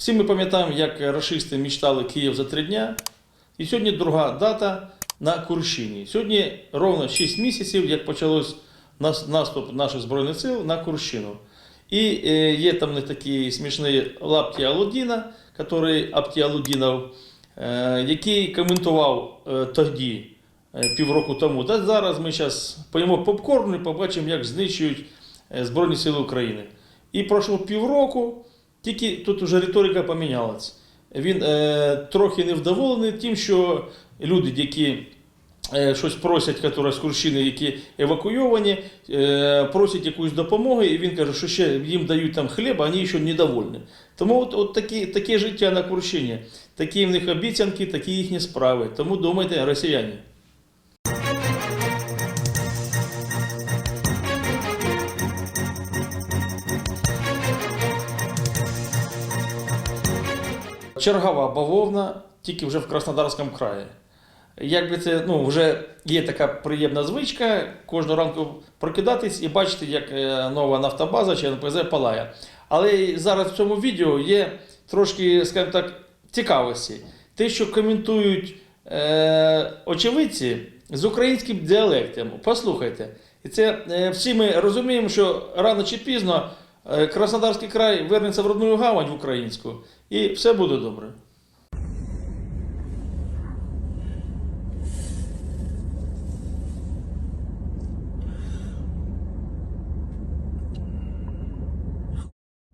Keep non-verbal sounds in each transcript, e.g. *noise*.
Всі ми пам'ятаємо, як рашисти мечтали Київ за три дня. І сьогодні друга дата на Курщині. Сьогодні ровно 6 місяців, як почалось наступ наших Збройних сил на Курщину. І е, є там не такий смішний Лапті Алудіна, який Апті Алудінов, е, який коментував е, тоді, півроку тому. Та зараз ми зараз поїмо попкорн і побачимо, як знищують Збройні Сили України. І пройшло півроку, тільки тут вже риторика помінялась. Він е, трохи невдоволений тим, що люди, які е, щось просять, які з Курщини, які евакуйовані, е, просять якусь допомоги, і він каже, що ще їм дають там хліб, а вони ще недовольні. Тому от, от такі, таке життя на Курщині, такі в них обіцянки, такі їхні справи. Тому думайте, росіяни. Чергова бавовна, тільки вже в Краснодарському краї. Якби це ну, вже є така приємна звичка кожного ранку прокидатись і бачити, як е, нова нафтобаза чи НПЗ палає. Але зараз в цьому відео є трошки, скажімо так, цікавості. Те, що коментують е, очевидці з українським діалектом. Послухайте. І це е, всі ми розуміємо, що рано чи пізно Краснодарський край вернеться в родну гавань в українську, і все буде добре.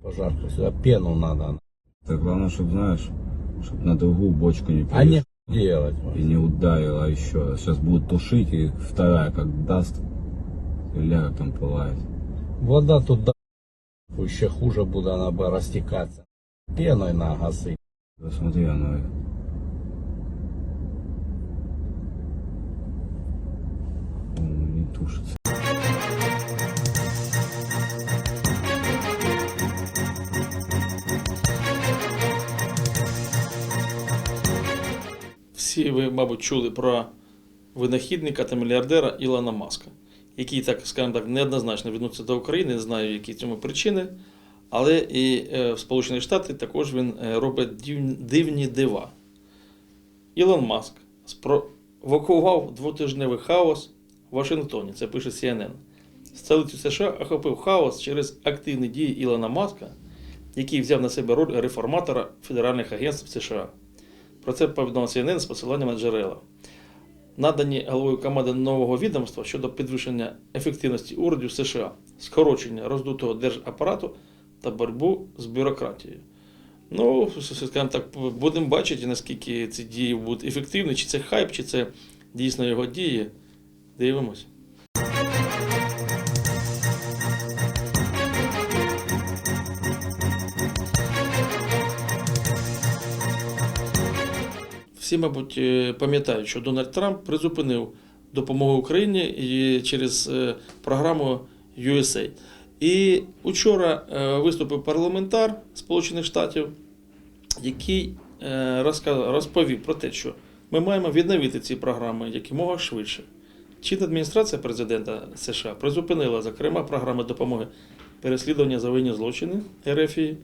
Пожарку сюда пену надо. Так главное, чтобы знаешь, чтобы на другую бочку не А не переш- делать. и не ударила еще. Сейчас будут тушить, и вторая как даст, ля как там пылает. Вода туда еще хуже будет, она бы растекаться. Пеной нагасыть. Да смотри, не тушится. Всі ви, мабуть, чули про винахідника та мільярдера Ілона Маска, який, так скажімо так, неоднозначно відноситься до України, не знаю, які цьому причини. Але і е, в Сполучені Штати також він е, робить дивні дива. Ілон Маск спровокував двотижневий хаос в Вашингтоні, це пише CNN. Столицю США охопив хаос через активні дії Ілона Маска, який взяв на себе роль реформатора федеральних агентств США. Про це повідомив CNN з посиланням на джерела. Надані головою команди нового відомства щодо підвищення ефективності урядів США, скорочення роздутого держапарату та боротьбу з бюрократією. Ну, скажімо так, будемо бачити, наскільки ці дії будуть ефективні, чи це хайп, чи це дійсно його дії. Дивимось. Всі, мабуть, е, пам'ятають, що Дональд Трамп призупинив допомогу Україні через е, програму USA. І учора е, виступив парламентар Сполучених Штатів, який розповів про те, що ми маємо відновити ці програми якомога швидше. Чинна адміністрація президента США призупинила, зокрема, програми допомоги переслідування за воєнні злочини РФІ,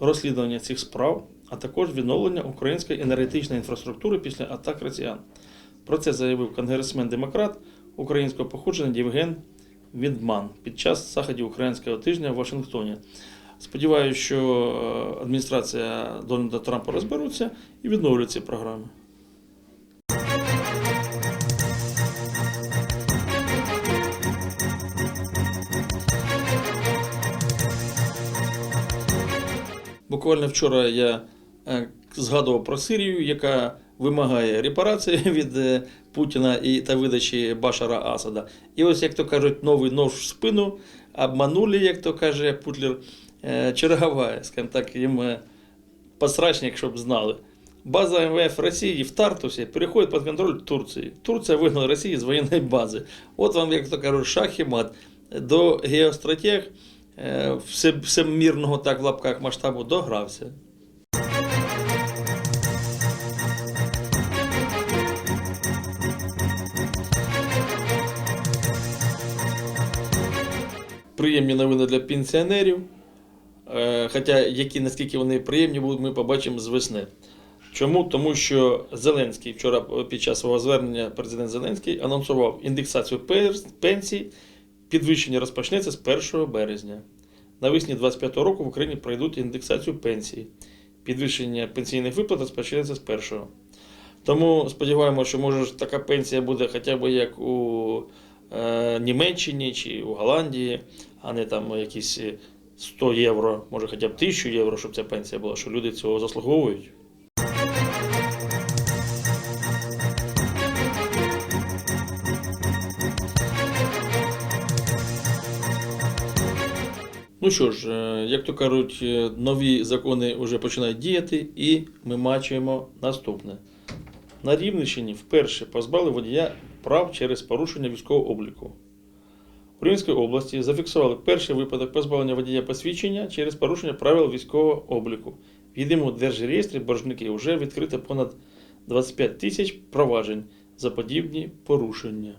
розслідування цих справ, а також відновлення української енергетичної інфраструктури після атак росіян. Про це заявив конгресмен-демократ українського походження Євген Відман під час заходів українського тижня в Вашингтоні. Сподіваюся, що е, адміністрація Дональда Трампа розберуться і відновлять ці програми. Буквально вчора я згадував про Сирію, яка вимагає репарації *laughs* від е, Путіна і та видачі Башара Асада. І ось, як то кажуть, новий нож в спину, обманули, як то каже Путлер, е, чергова, скажімо так, їм е, посрачник, щоб знали. База МВФ Росії в Тартусі переходить під контроль Турції. Турція вигнала Росію з воєнної бази. От вам, як то кажуть, шах і мат. До геостратег е, всемірного так в лапках масштабу догрався. Приємні новини для пенсіонерів. Е, Хоча які наскільки вони приємні будуть, ми побачимо з весни. Чому? Тому що Зеленський вчора під час свого звернення президент Зеленський анонсував індексацію пенсій. Підвищення розпочнеться з 1 березня. Навесні 25 року в Україні пройдуть індексацію пенсій. Підвищення пенсійних виплат розпочнеться з 1. Тому сподіваємося, що може така пенсія буде хоча б як у е, Німеччині чи у Голландії, а не там якісь 100 євро, може хоча б 1000 євро, щоб ця пенсія була, що люди цього заслуговують. Ну що ж, е, як то кажуть, е, нові закони вже починають діяти, і ми бачимо наступне. На Рівненщині вперше позбавили водія прав через порушення військового обліку. У Рівненській області зафіксували перший випадок позбавлення водія посвідчення через порушення правил військового обліку. В єдиному держреєстрі боржники вже відкрито понад 25 тисяч проваджень за подібні порушення.